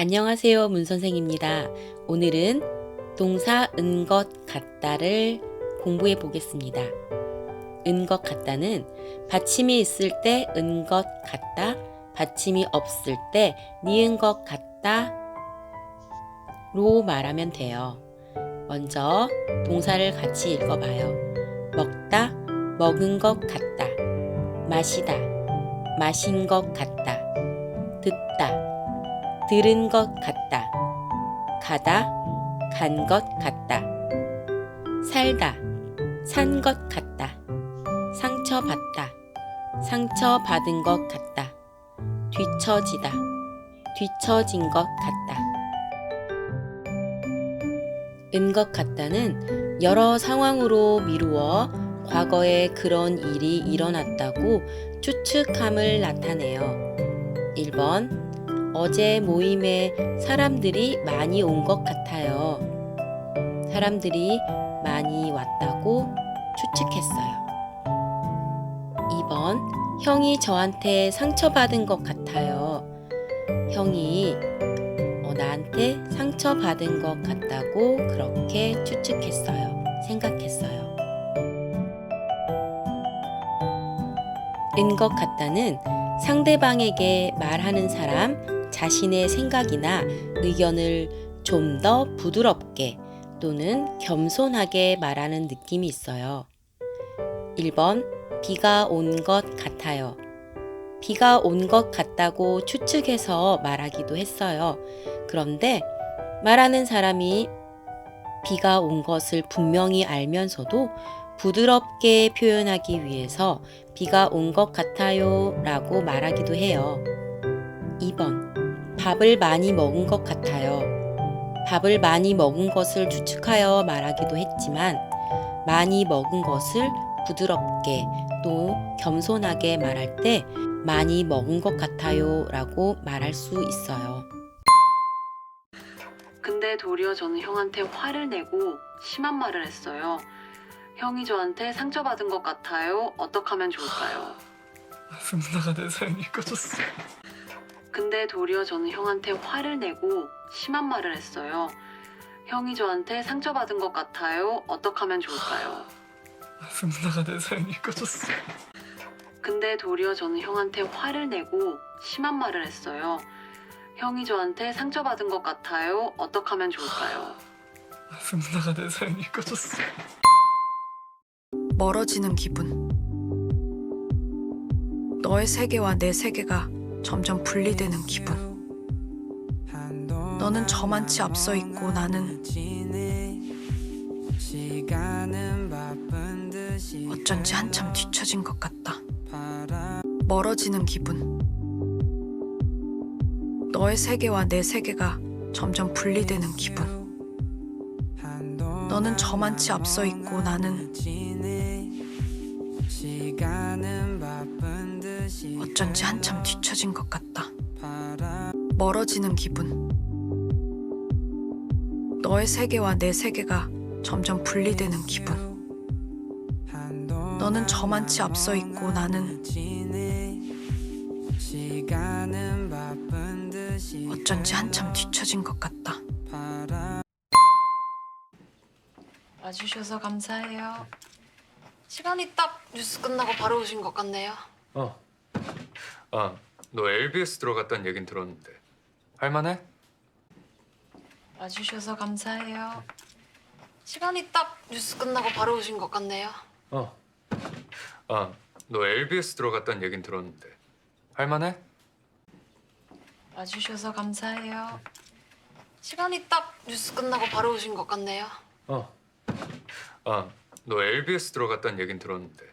안녕하세요. 문선생입니다. 오늘은 동사 은 것 같다를 공부해 보겠습니다. 은 것 같다는 받침이 있을 때 은 것 같다, 받침이 없을 때 니은 것 같다 로 말하면 돼요. 먼저 동사를 같이 읽어봐요. 먹다, 먹은 것 같다. 마시다, 마신 것 같다. 듣다, 들은 것 같다. 가다, 간 것 같다. 살다, 산 것 같다. 상처받다, 상처받은 것 같다. 뒤처지다, 뒤처진 것 같다. 은 것 같다는 여러 상황으로 미루어 과거에 그런 일이 일어났다고 추측함을 나타내요. 1번 어제 모임에 사람들이 많이 온 것 같아요. 사람들이 많이 왔다고 추측했어요. 2번 형이 저한테 상처받은 것 같아요. 형이 어, 나한테 상처받은 것 같다고 그렇게 추측했어요. 생각했어요. 은 것 같다는 상대방에게 말하는 사람 자신의 생각이나 의견을 좀 더 부드럽게 또는 겸손하게 말하는 느낌이 있어요. 1번 비가 온 것 같아요. 비가 온 것 같다고 추측해서 말하기도 했어요. 그런데 말하는 사람이 비가 온 것을 분명히 알면서도 부드럽게 표현하기 위해서 비가 온 것 같아요 라고 말하기도 해요. 2번. 밥을 많이 먹은 것 같아요. 밥을 많이 먹은 것을 추측하여 말하기도 했지만 많이 먹은 것을 부드럽게 또 겸손하게 말할 때 많이 먹은 것 같아요 라고 말할 수 있어요. 근데 도리어 저는 형한테 화를 내고 심한 말을 했어요. 형이 저한테 상처받은 것 같아요. 어떻게 하면 좋을까요? 누나가 내 사연을 읽어줬어. 근데 도리어 저는 형한테 화를 내고 심한 말을 했어요. 형이 저한테 상처받은 것 같아요. 어떻게 하면 좋을까요? 누나가 내 사연을 읽어줬어. 근데 도리어 저는 형한테 화를 내고 심한 말을 했어요. 형이 저한테 상처받은 것 같아요. 어떻게 하면 좋을까요? 누나가 내 사연을 읽어줬어. 멀어지는 기분. 너의 세계와 내 세계가 점점 분리되는 기분. 너는 저만치 앞서 있고 나는 어쩐지 한참 뒤처진 것 같다. 멀어지는 기분. 너의 세계와 내 세계가 점점 분리되는 기분. 너는 저만치 앞서 있고 나는 어쩐지 한참 뒤처진 것 같다. 멀어지는 기분. 너의 세계와 내 세계가 점점 분리되는 기분. 너는 저만치 앞서 있고 나는 어쩐지 한참 뒤처진 것 같다. 와주셔서 감사해요. 시간이 딱 뉴스 끝나고 바로 오신 것 같네요. 어. 아, 너 LBS 들어갔다는 얘긴 들었는데. 할만해? 와주셔서 감사해요. 시간이 딱 뉴스 끝나고 바로 오신 것 같네요. 어. 아, 너 LBS 들어갔다는 얘긴 들었는데. 할만해? 와주셔서 감사해요. 시간이 딱 뉴스 끝나고 바로 오신 것 같네요. 어. 아, 너 LBS 들어갔다는 얘긴 들었는데.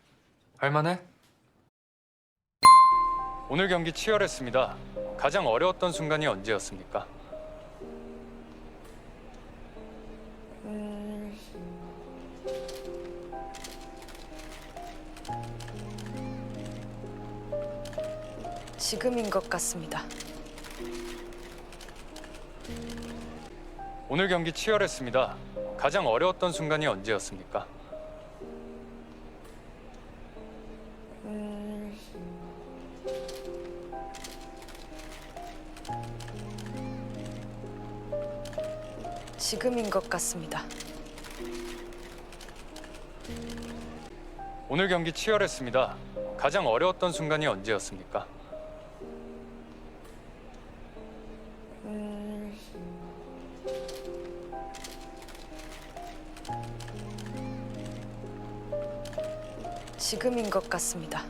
할만해? 오늘 경기 치열했습니다. 가장 어려웠던 순간이 언제였습니까? 지금인 것 같습니다. 오늘 경기 치열했습니다. 가장 어려웠던 순간이 언제였습니까? 지금인 것 같습니다. 오늘 경기 치열했습니다. 가장 어려웠던 순간이 언제였습니까? 음... 지금인 것 같습니다.